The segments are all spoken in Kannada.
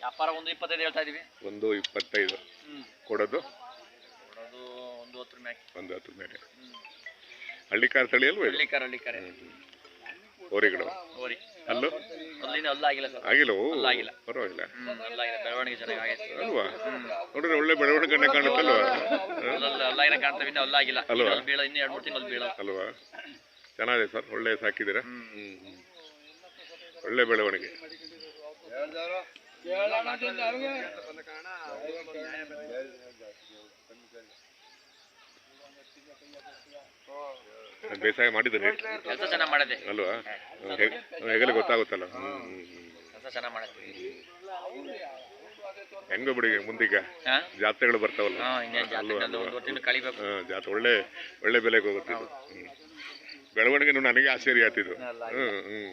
ವ್ಯಾಪಾರ ಒಂದು ಇಪ್ಪತ್ತೈದು ಹೇಳ್ತಾ ಇದೀವಿ. ಒಂದು ಇಪ್ಪತ್ತೈದು ಹ್ಮ್. ಕೊಡೋದು. ಕೊಡೋದು ಒಂದು ಹತ್ತು ಮ್ಯಾಕ್ ಒಂದು ಹತ್ತು ಮೇಲೆ ಹ್ಮ್. ಹಳ್ಳಿಕಾರ್ ತಳಿ ಅಲ್ವಾ ಇದು? ಹಳ್ಳಿಕಾರ ಹಳ್ಳಿಕಾರ. ಓರಿಗಳು ಓರಿ ಅಲ್ಲೂ? ಅಲ್ಲಿನ ಅಲ್ಲ ಆಗಿಲ್ಲ ಸರ್. ಆಗಿಲ್ಲ ಓ ಅಲ್ಲ ಆಗಿಲ್ಲ. ಪರವಾಗಿಲ್ಲ. ಹ್ಮ್ ಅಲ್ಲ ಆಗಿಲ್ಲ. ಬೆಳವಣಿಗೆ ಚೆನ್ನಾಗಿ ಆಗೈತೆ ಅಲ್ವಾ? ನೋಡಿದ್ರೆ ಒಳ್ಳೆ ಬೆಳವಣಿಗೆ ಕಣ್ಣೆ ಕಾಣುತ್ತಲ್ವಾ? ಅಲ್ಲ ಅಲ್ಲ ಕಾಣ್ತವೆ ಇನ್ನೂ ಅಲ್ಲ ಆಗಿಲ್ಲ. ಅಲ್ವಾ? ಅಲ್ಲಿ ಬೀಳ ಇನ್ನೂ ಎರಡು ಮೂರು ತಿಂಗಳು ಬೀಳ ಅಲ್ವಾ? ಚೆನ್ನಾಗಿದೆ ಸರ್ ಒಳ್ಳೆ ಸಾಕಿದ್ದೀರಾ? ಹ್ಮ್. ಹ್ಮ್. ಒಳ್ಳೆ ಬೆಳವಣಿಗೆ. ಬೇಸಾಯ ಮಾಡಿದ್ರೆ ಕೆಲಸ ಚೆನ್ನಾಗಿ ಮಾಡದೆ. ಅಲ್ವಾ? ಹೆಗಲೆ ಗೊತ್ತಾಗುತ್ತಲ್ಲ. ಕೆಲಸ ಚೆನ್ನಾಗಿ ಹೆಂಗ ಬಿಡಿ ಮುಂದೀಗ. ಜಾತ್ರೆಗಳು ಬರ್ತಾವಲ್ಲ. ಜಾತ್ರೆ ಒಳ್ಳೆ ಒಳ್ಳೆ ಬೆಲೆಗೆ ಹೋಗುತ್ತೆ ಬೆಳವಣಿಗೆ ಹ್ಮ್. ಬೆಳವಣಿಗೆನು ನನಗೆ ಆಶ್ಚರ್ಯ ಆತಿದ್ದು ಹ್ಮ್ ಹ್ಮ್.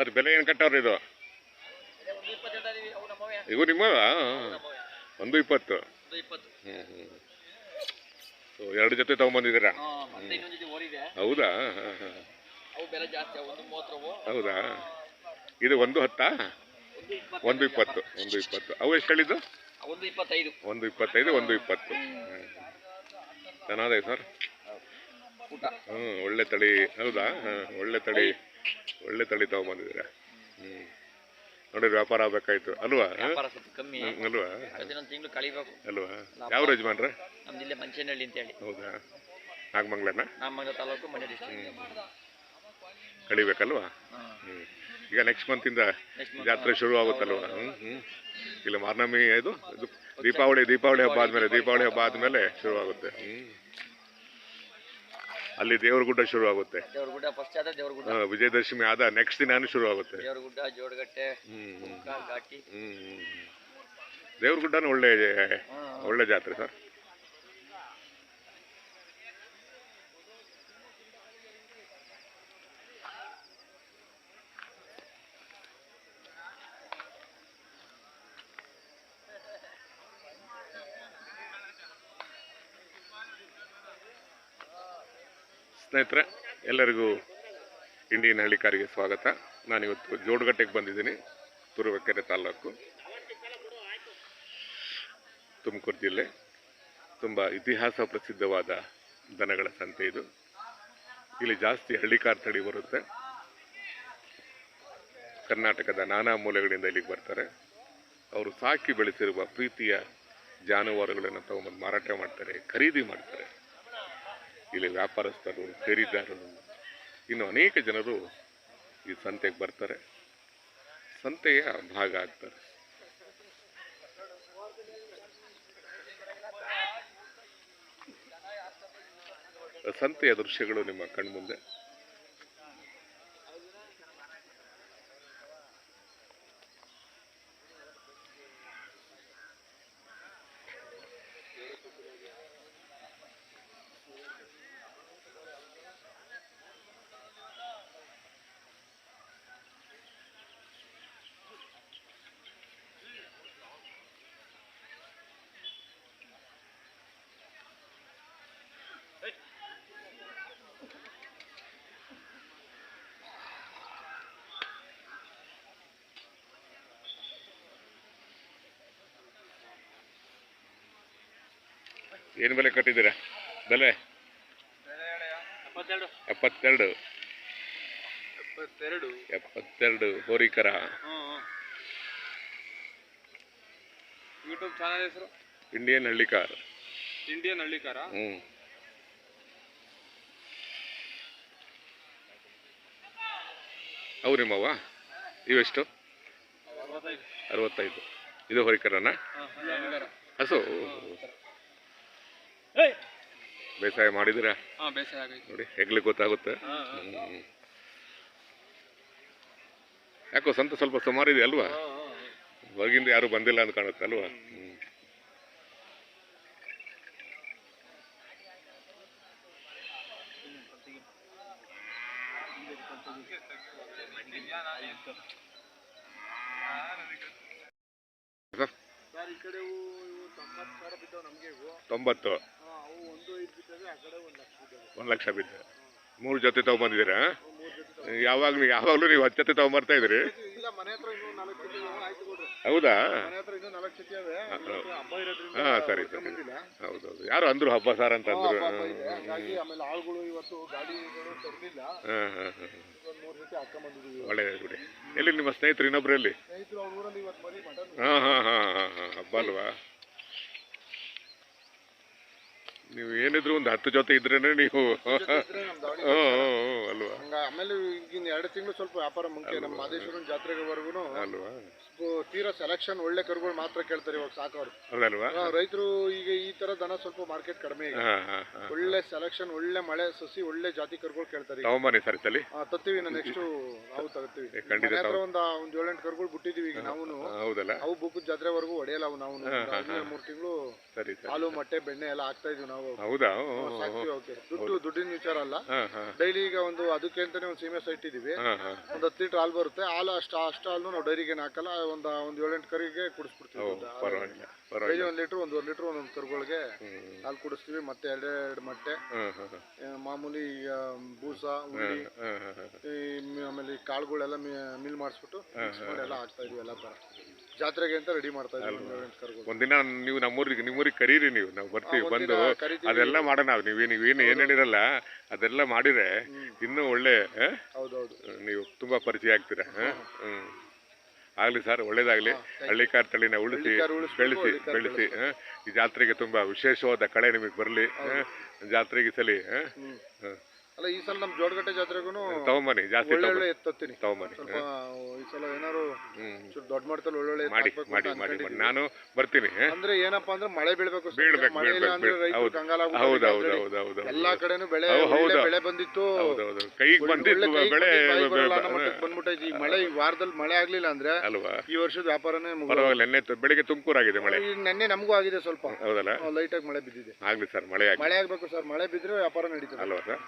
ಅದು ಬೆಲೆ ಏನು ಕಟ್ಟವ್ರಿ ಇದು? ಇವು ನಿಮ್ಮ ಒಂದು ಇಪ್ಪತ್ತು. ಹ್ಞೂ ಸೊ ಎರಡು ಜೊತೆ ತಗೊಂಬಂದಿದ್ದೀರಾ? ಹೌದಾ? ಹೌದಾ? ಇದು ಒಂದು ಹತ್ತಾ? ಒಂದು ಇಪ್ಪತ್ತು ಒಂದು ಇಪ್ಪತ್ತು. ಅವು ಎಷ್ಟು ಹೇಳಿದ್ದು ಒಂದು ಇಪ್ಪತ್ತೈದು. ಒಂದು ಇಪ್ಪತ್ತೈದು ಒಂದು ಇಪ್ಪತ್ತು. ಚೆನ್ನಾಗಿದೆ ಸರ್. ಊಟ. ಹ್ಞೂ ಒಳ್ಳೆ ತಳಿ. ಹೌದಾ? ಹಾಂ ಒಳ್ಳೆ ತಳಿ. ಒಳ್ಳೆ ತಳಿ ತಗೊಂಬಂದಿದ್ದೀರಾ? ಹ್ಞೂ ನೋಡಿ ವ್ಯಾಪಾರ ಆಗ್ಬೇಕಾಯ್ತು ಅಲ್ವಾ? ವ್ಯಾಪಾರ ಸ್ವಲ್ಪ ಕಮ್ಮಿ. ಅಲ್ವಾ? ಇನ್ನೊಂದು ತಿಂಗಳು ಕಳಿಬೇಕು. ಅಲ್ವಾ? ಯಾವ ಯಜಮಾನ್ರ? ನಮ್ದು ಇಲ್ಲೇ ಮಂಚನಹಳ್ಳಿ ಅಂತ ಹೇಳಿ ಹೌದಾ? ನಾಗಮಂಗ್ಲನ? ನಾಗಮಂಗ್ಲ ತಾಲೂಕು ಡಿಸ್ಟ್ರಿಕ್ಟ್ ಕಳಿಬೇಕಲ್ವಾ? ಹ್ಞೂ ಈಗ ನೆಕ್ಸ್ಟ್ ಮಂತಿಂದ ಜಾತ್ರೆ ಶುರು ಆಗುತ್ತಲ್ವಾ? ಹ್ಞೂ ಹ್ಞೂ ಇಲ್ಲ ಮಾರ್ನಮಿ ಇದು ಇದು ದೀಪಾವಳಿ ದೀಪಾವಳಿ ಹಬ್ಬ ಆದ್ಮೇಲೆ ದೀಪಾವಳಿ ಹಬ್ಬ ಆದ್ಮೇಲೆ ಶುರು ಆಗುತ್ತೆ. ಹ್ಞೂ ಅಲ್ಲಿ ದೇವ್ರಗುಡ್ಡ ಶುರು ಆಗುತ್ತೆ. ದೇವರಗುಡ್ಡ ಫಸ್ಟ್ ಆದ್ರೆ ದೇವ್ರಗುಡ್ಡ ಆ, ವಿಜಯದಶಮಿ ಆದ ನೆಕ್ಸ್ಟ್ ದಿನಾನು ಶುರು ಆಗುತ್ತೆ. ದೇವರಗುಡ್ಡ ಜೋಡಗಟ್ಟೆ ಕುಂಕ ಘಾಟಿ. ಹ್ಞೂ ದೇವ್ರಗುಡ್ಡನೂ ಒಳ್ಳೆ ಒಳ್ಳೆ ಜಾತ್ರೆ ಸರ್. ಸ್ನೇಹಿತರೆ, ಎಲ್ಲರಿಗೂ ಇಂಡಿಯನ್ ಹಳ್ಳಿಕಾರಿಗೆ ಸ್ವಾಗತ. ನಾನಿವತ್ತು ಜೋಡುಗಟ್ಟೆಗೆ ಬಂದಿದ್ದೀನಿ, ತುರುವೇಕೆರೆ ತಾಲೂಕು, ತುಮಕೂರು ಜಿಲ್ಲೆ. ತುಂಬ ಇತಿಹಾಸ ಪ್ರಸಿದ್ಧವಾದ ದನಗಳ ಸಂತೆ ಇದು. ಇಲ್ಲಿ ಜಾಸ್ತಿ ಹಳ್ಳಿಕಾರ್ ತಳಿ ಬರುತ್ತೆ. ಕರ್ನಾಟಕದ ನಾನಾ ಮೂಲೆಗಳಿಂದ ಇಲ್ಲಿಗೆ ಬರ್ತಾರೆ. ಅವರು ಸಾಕಿ ಬೆಳೆಸಿರುವ ಪ್ರೀತಿಯ ಜಾನುವಾರುಗಳನ್ನು ತಗೊಂಬಂದು ಮಾರಾಟ ಮಾಡ್ತಾರೆ, ಖರೀದಿ ಮಾಡ್ತಾರೆ. ಇಲ್ಲಿ ವ್ಯಾಪಾರಸ್ಥರು, ಖರೀದಿದಾರರು, ಇನ್ನು ಅನೇಕ ಜನರು ಈ ಸಂತೆಗೆ ಬರ್ತಾರೆ. ಸಂತೆಯ ಭಾಗ ಆಗ್ತಾರೆ. ಸಂತೆಯ ದೃಶ್ಯಗಳು ನಿಮ್ಮ ಕಣ್ಮುಂದೆ. ಏನು ಬೆಲೆ ಕಟ್ಟಿದ್ದೀರಾ? ಬೆಲೆ? ಎಪ್ಪತ್ತೆರಡು. ಎಪ್ಪತ್ತೆರಡು. ಹೋರಿಕರ ಯೂಟ್ಯೂಬ್ ಚಾನಲ್ ಹೆಸರು? ಇಂಡಿಯನ್ ಹಳ್ಳಿಕಾರ್ ಇಂಡಿಯನ್ ಹಳ್ಳಿಕಾರ ಹ್ಞೂ ಅವು ನಿಮ್ಮವ್ವ? ಇವೆಷ್ಟು ಅರವತ್ತೈದು. ಅರವತ್ತೈದು. ಇದು ಹೊರಿಕರನ ಹಸು. ಬೇಸಾಯ ಮಾಡಿದಿರಾ ಬೇಸಾಯ ನೋಡಿ ಹೆಗ್ಲಿಕ್ಕೆ ಗೊತ್ತಾಗುತ್ತೆ. ಯಾಕೋ ಸಂತ ಸ್ವಲ್ಪ ಸುಮಾರು ಇದೆ ಅಲ್ವಾ ಹೊರಗಿಂದ ಯಾರು ಬಂದಿಲ್ಲ ಅಂತ ಕಾಣುತ್ತೆ ಅಲ್ವಾ? ಹ್ಮ್. ಸರ್, ತೊಂಬತ್ತು. ಒಂದು ಲಕ್ಷ ಬಿದ್ದ. ಮೂರು ಜೊತೆ ತಗೊಂಬಂದಿದ್ದೀರಾ? ಯಾವಾಗ್ಲೂ ಯಾವಾಗ್ಲೂ ನೀವು ಹತ್ತು ಜೊತೆ ತಗೊಂಬರ್ತಾ ಹೌದಾ? ಹಾಂ ಸರಿ, ಸರಿ. ಹೌದೌದು. ಯಾರು ಅಂದ್ರು ಹಬ್ಬ ಸಾರ್ ಅಂತ ಅಂದ್ರು. ಒಳ್ಳೆಯದು ಬಿಡಿ. ಎಲ್ಲಿ ನಿಮ್ಮ ಸ್ನೇಹಿತರು ಮಟನ್. ಹಾಂ ಹಾಂ ಹಾಂ ಹಾಂ ಹಾಂ. ಹಬ್ಬ ಅಲ್ವಾ? ನೀವು ಏನಿದ್ರು ಒಂದು ಹತ್ತು ಜೊತೆ ಇದ್ರೇನೆ ನೀವು ಅಲ್ವಾ? ಆಮೇಲೆ ಈಗಿನ ಎರಡು ತಿಂಗಳು ಸ್ವಲ್ಪ ವ್ಯಾಪಾರ ಮುಂಚೆ ನಮ್ಮ ಮಾದೇಶ್ವರನ ಜಾತ್ರೆವರೆಗೂ ಅಲ್ವಾ? ತೀರಾ ಸೆಲೆಕ್ಷನ್ ಒಳ್ಳೆ ಕರುಗಳು ಮಾತ್ರ ಕೇಳ್ತಾರೆ ಇವಾಗ ಸಾಕೋರು ರೈತರು ಈಗ ಈ ತರ ದನ ಸ್ವಲ್ಪ ಮಾರ್ಕೆಟ್ ಕಡಿಮೆ ಒಳ್ಳೆ ಸೆಲೆಕ್ಷನ್ ಒಳ್ಳೆ ಮಳೆ ಸಸಿ ಒಳ್ಳೆ ಜಾತಿ ಕರುಗಳು ಕೇಳ್ತಾರೆ ಹವಾಮಾನ ಸರ್ ಆ, ತತ್ತೀವಿ ನೆಕ್ಸ್ಟ್ ನಾವು ತಗತ್ತೀವಿ ಖಂಡಿತ ಮನೆ ಒಂದು ಒಂದ್ ಏಳೆಂಟು ಕರುಗಳು ಬಿಟ್ಟಿದೀವಿ ಈಗ ನಾವು ಹೌದಲ್ಲ? ಅವು ಬುಕ್ ಜಾತ್ರೆವರೆಗೂ ಹೊಡೆಯಲ್ಲ ಅವು ನಾವು ಮೂರು ತಿಂಗಳು ಹಾಲು ಮೊಟ್ಟೆ ಬೆಣ್ಣೆ ಎಲ್ಲ ಹಾಕ್ತಾ ಇದೀವಿ ನಾವು. ಹೌದಾ? ಓಕೆ ದುಡ್ಡು ದುಡ್ಡಿನ ವಿಚಾರ ಅಲ್ಲ. ಹಾಂ ಹಾಂ. ಡೈಲಿ ಈಗ ಒಂದು ಅದಕ್ಕೆ ಅಂತಾನೆ ಒಂದು ಸೀಮೆ ಸೈಟ್ ಇದೀವಿ ಹಾಂ ಹಾಂ. ಒಂದು ಹತ್ತು ಲೀಟರ್ ಹಾಲು ಬರುತ್ತೆ. ಹಾಲು ಅಷ್ಟು ಅಷ್ಟು ಹಾಲು ನಾವು ಡೈರಿಗೆ ಹಾಕಲ್ಲ. ಒಂದು ಒಂದು ಏಳೆಂಟು ಕರಿಗೆ ಕುಡಿಸ್ಬಿಡ್ತೀವಿ. ಓ ಒಂದು ಹಾಲು. ಪರವಾಗಿಲ್ಲ. ಡೈಲಿ ಪರವಾಗಿಲ್ಲ ಒಂದು ಲೀಟ್ರ್ ಒಂದೂವರೆ ಲೀಟ್ರ್ ಒಂದೊಂದು ಕರುಗಳಿಗೆ ಹಾಲು ಕುಡಿಸ್ತೀವಿ. ಮತ್ತೆ ಎರಡೆರಡು ಮೊಟ್ಟೆ. ಹಾಂ ಹಾಂ ಹಾಂ. ಆ, ಮಾಮೂಲಿ ಈಗ ಬೂಸ ಉಳ್ಳಿ ಹಾಂ ಹಾಂ ಹಾಂ. ಈ ಮಿ- ಆಮೇಲೆ ಈ ಕಾಳುಗಳೆಲ್ಲ ಮಿಲ್ ಮಾಡಿಸ್ಬಿಟ್ಟು ಮಿಕ್ಸ್ ಮಾಡಿ ಎಲ್ಲ ಹಾಕ್ತಾ ಇದೀವಿ ಎಲ್ಲ ಥರ. ಜಾತ್ರೆಗೆ ಅಂತ ರೆಡಿ ಮಾಡ್ತಾ ಇದ್ದೀವಿ ಒಂದಿನ ನೀವು ನಮ್ಮೂರಿಗೆ ನಿಮ್ಮೂರಿಗೆ ಕರೀರಿ ನೀವು ನಾವು ಬರ್ತೀವಿ. ಬಂದು ಅದೆಲ್ಲಾ ಮಾಡ ಅದೆಲ್ಲ ಮಾಡೋಣ ನೀವೇ ನೀವೇನು ಏನು ಹೇಳಿರಲ್ಲ ಅದೆಲ್ಲ ಮಾಡಿದ್ರೆ ಇನ್ನೂ ಒಳ್ಳೆ? ಹೌದೌದು. ನೀವು ತುಂಬಾ ಪರಿಚಯ ಆಗ್ತೀರಾ? ಹ್ಮ್. ಆಗ್ಲಿ ಸರ್ ಒಳ್ಳೇದಾಗ್ಲಿ. ಹಳ್ಳಿಕಾರ್ ತಳಿನ ಉಳಿಸಿ ಬೆಳೆಸಿ ಬೆಳೆಸಿ ಈ ಜಾತ್ರೆಗೆ ತುಂಬಾ ವಿಶೇಷವಾದ ಕಳೆ ನಿಮಗೆ ಬರಲಿ ಜಾತ್ರೆಗೆ ಸಲಿ ಹ. ಅಲ್ಲ ಈ ಸಲ ನಮ್ಮ ಜೋಡಗಟ್ಟೆ ಜಾತ್ರೆಗೂ ತಗೊಂಬನ್ನಿ ಜಾಸ್ತಿ ಒಳ್ಳೆ ಒಳ್ಳೆ ಎತ್ತತ್ತೀನಿ. ತಗೊಂಬನ್ನಿ ಸ್ವಲ್ಪ ಈ ಸಲ ಏನಾರು ಚೂರು ದೊಡ್ಡ ಮಟ್ಟದಲ್ಲಿ ಒಳ್ಳೊಳ್ಳೆ ಎತ್ತು ಮಾಡಿ ಹಾಕ್ಬೇಕು ಮಾಡಿ ಅಂತ ಮಾಡಿ. ನಾನು ಬರ್ತೀನಿ ಅಂದ್ರೆ ಏನಪ್ಪಾ ಅಂದ್ರೆ ಮಳೆ ಬೀಳ್ಬೇಕು ಸರ್. ಬೀಳ್ಬೇಕು ಮಳೆ ಇಲ್ಲ ಬೀಳ್ಬೇಕು ಅಂದ್ರೆ ಬೀಳ್- ರೈತರು ಹೌದು. ಕಂಗಾಲಾಗ್ಬಿಡ್ತಾರೆ ಹೌದು ಹೌದು already. ಹೌದು ಹೌದು ಎಲ್ಲಾ ಕಡೆನೂ ಬೆಳೆ ಹೌದು, ಒಳ್ಳೆ ಹೌದು. ಬೆಳೆ ಬಂದಿತ್ತು. ಹೌದು ಹೌದು. ಕೈಗೆ ಒಳ್ಳೆ ಬಂದಿದ್ದು ಕೈಗೆ ಬೆಳೆ ಬಂದಿದ್ದು ಕಾಯಿ ಬರಲ್ಲ ಅನ್ನೋ ಮಟ್ಟಕ್ಕೆ ಬಂದ್ಬಿಟ್ಟೈತಿ. ಈ ಮಳೆ ಈ ವಾರದಲ್ಲಿ ಮಳೆ ಆಗ್ಲಿಲ್ಲ ಅಂದ್ರೆ ಅಲ್ವಾ? ಈ ವರ್ಷದ ವ್ಯಾಪಾರನೇ ಮುಗಿದು ಪರವಾಗಿಲ್ಲ ನೆನ್ನೆ ತ- ಬೆಳಿಗ್ಗೆ ತುಮಕೂರಾಗಿದೆ ಮಳೆ. ಈ ನೆನ್ನೆ ನಮಗೂ ಆಗಿದೆ ಸ್ವಲ್ಪ. ಹೌದಲ್ಲ? ಲೈಟ್ ಆಗಿ ಮಳೆ ಬಿದ್ದಿದೆ. ಆಗ್ಲಿ ಸರ್ ಮಳೆ ಆಗಿ. ಮಳೆ ಆಗ್ಬೇಕು ಸರ್. ಮಳೆ ಬಿದ್ರೆ ವ್ಯಾಪಾರ ನಡೀತದೆ. ಅಲ್ವಾ ಸರ್?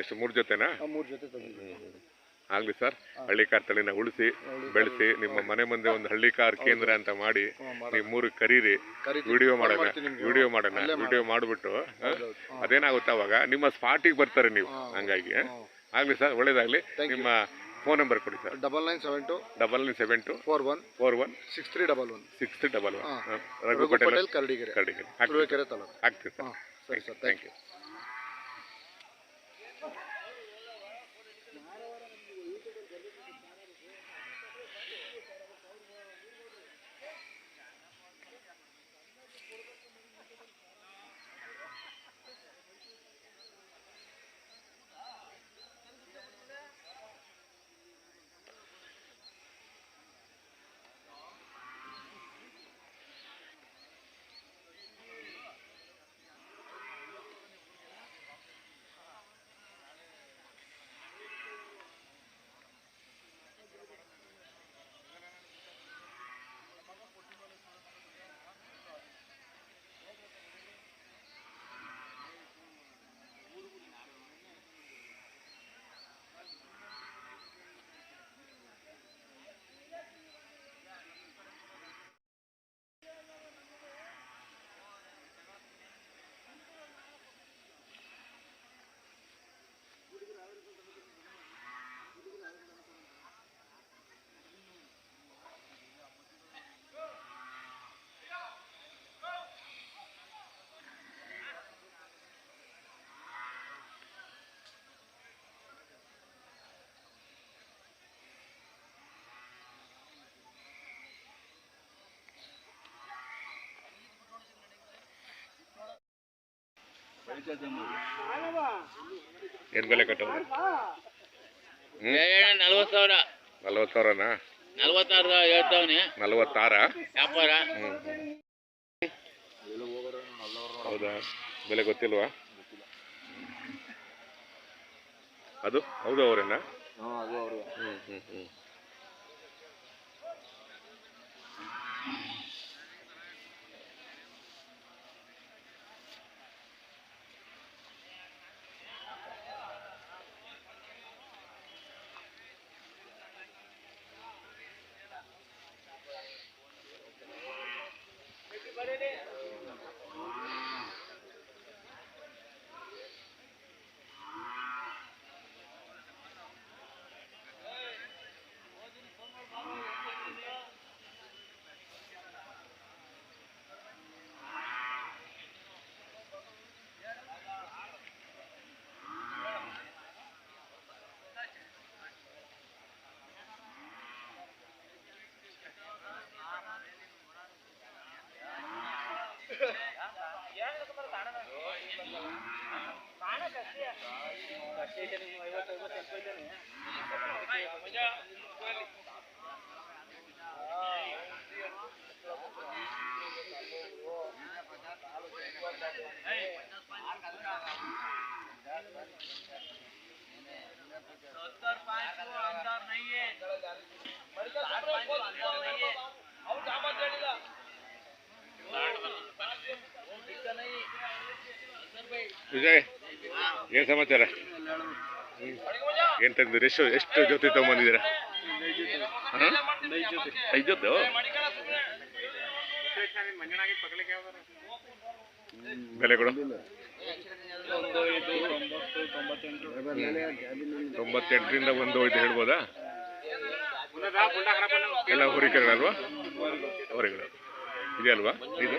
ಎಷ್ಟು ಮೂರ್ ಜೊತೆನಾ? ಮೂರ್ ಜೊತೆ ತಂದಿದ್ದೀವಿ. ಆಗ್ಲಿ ಸರ್ ಹಳ್ಳಿಕಾರ್ ತಳಿನ ಉಳಿಸಿ ಬೆಳೆಸಿ ನಿಮ್ಮ ಮನೆ ಮುಂದೆ ಒಂದು ಹಳ್ಳಿ ಕಾರ್ ಕೇಂದ್ರ ಅಂತ ಮಾಡಿ. ನೀವು ಮೂರು ಕರೀರಿ. ವಿಡಿಯೋ ಮಾಡೋಣ. ವಿಡಿಯೋ ಮಾಡೋಣ. ವಿಡಿಯೋ ಮಾಡಿಬಿಟ್ಟು ಅದೇನಾಗುತ್ತ ಅವಾಗ ನಿಮ್ಮ ಸ್ಪಾಟಿಗೆ ಬರ್ತಾರೆ ನೀವು. ಹಂಗಾಗಿ. ಆಗ್ಲಿ ಸರ್ ಒಳ್ಳೇದಾಗ್ಲಿ. ನಿಮ್ಮ ಫೋನ್ ನಂಬರ್ ಕೊಡಿ sir. Double nine seven two double nine seven two four one four one six three double one. Six double one. Raghu Patel Karadigere. Karadige Turuvekere ಆಗ್ತೀವಿ ಸರ್. ಸರಿ ಸರ್. ಥ್ಯಾಂಕ್ ಯು ಏನು ಬೆಲೆ ಕಟ್ಟೋದು. ನಲ್ವತ್ತು ಸಾವಿರ. ನಲ್ವತ್ತು ಸಾವಿರನಾ? ನಲ್ವತ್ತಾರು ಹೇಳ್ತಾವನೆ ನಲವತ್ತಾರ? ವ್ಯಾಪಾರ? ಹೌದಾ? ಬೆಲೆ ಗೊತ್ತಿಲ್ವಾ? ಅದು ಹೌದು ಅವರೇನಾ? ಹ್ಞೂ ಹ್ಞೂ ಹ್ಞೂ ವಿಜಯ್ ಏನು ಸಮಾಚಾರ? ಏನು ತೆಗ್ದಿರಿ ಎಷ್ಟು ಎಷ್ಟು ಜೊತೆ ತೊಗೊಂಬಂದಿದ್ದೀರಾ? ಹಾಂ? ಐದು ಜೊತೆ ಬೆಲೆ ಕೊಡು. ತೊಂಬತ್ತೆಂಟರಿಂದ ಒಂದು ಐದು ಹೇಳ್ಬೋದಾ? ಎಲ್ಲ ಹುರಿಕೆಗಳಲ್ವಾ ಹೊರಿಗಳು ಇದೆ ಅಲ್ವಾ ಇದು?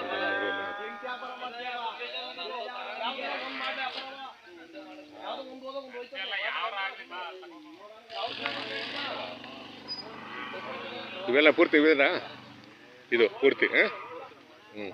ಇವೆಲ್ಲ ಪೂರ್ತಿ ಇವೆಲ್ಲ ಇದು ಪೂರ್ತಿ ಹಾಂ? ಹ್ಞೂ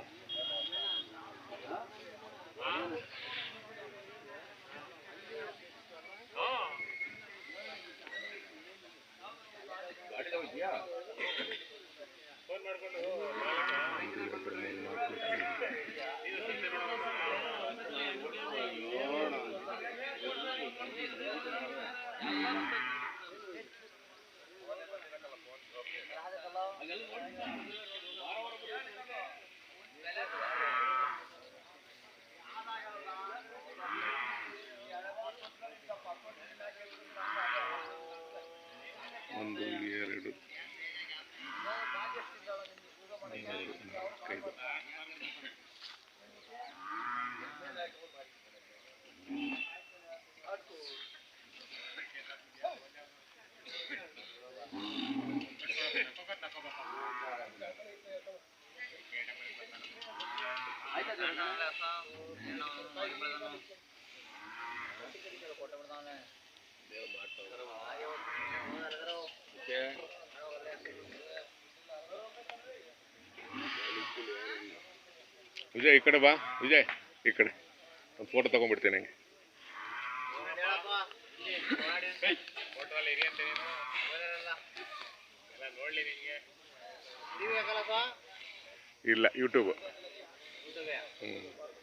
ಒಂದು ಎರಡು ಮೂರು ನಾಲ್ಕೈದು ವಿಜಯ್ ಈ ಕಡೆ ಬಾ. ವಿಜಯ್ ಈ ಕಡೆ. ಒಂದು ಫೋಟೋ ತಗೊಂಡ್ಬಿಡ್ತೀನಿ ಇಲ್ಲ ಯೂಟ್ಯೂಬ್ ಹ್ಞೂ